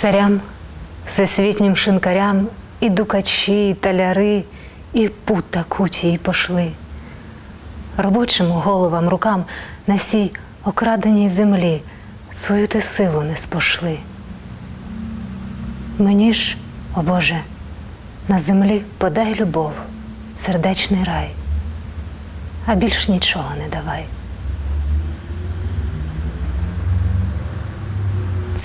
Царям, всесвітнім шинкарям, і дукачі, і таляри, і пута кутії пошли. Робочим головам, рукам на всій окраденій землі свою ти силу не спошли. Мені ж, о Боже, на землі подай любов, сердечний рай, а більш нічого не давай.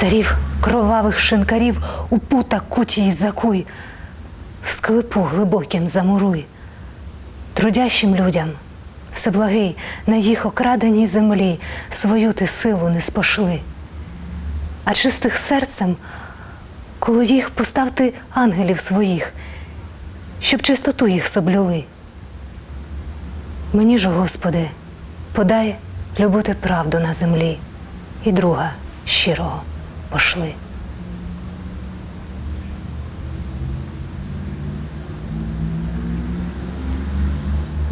Царів кровавих шинкарів у пута кутії закуй, в склепу глибоким замуруй, трудящим людям, всеблагий, на їх окраденій землі свою ти силу не спошли, а чистих серцем коло їх постав ти ангелів своїх, щоб чистоту їх соблюли. Мені ж, Господи, подай любити правду на землі і друга щирого пошли.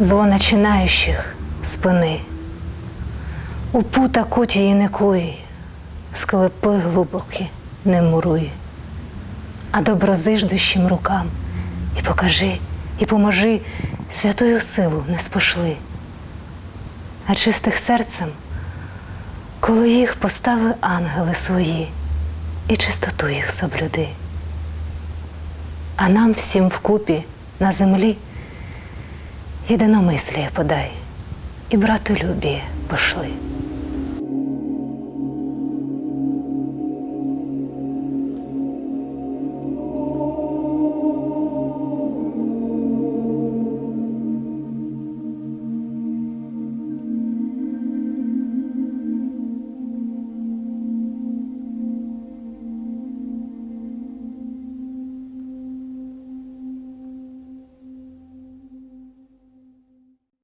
Зло начинаючих спини, у пута кутії не куй, склепи глибокі не муруй, а доброзиждущим рукам і покажи, і поможи святою силу не спошли, а чистих серцем коло їх постави ангели свої і чистоту їх соблюди. А нам всім вкупі на землі єдиномисліє подай, і братолюбіє пошли.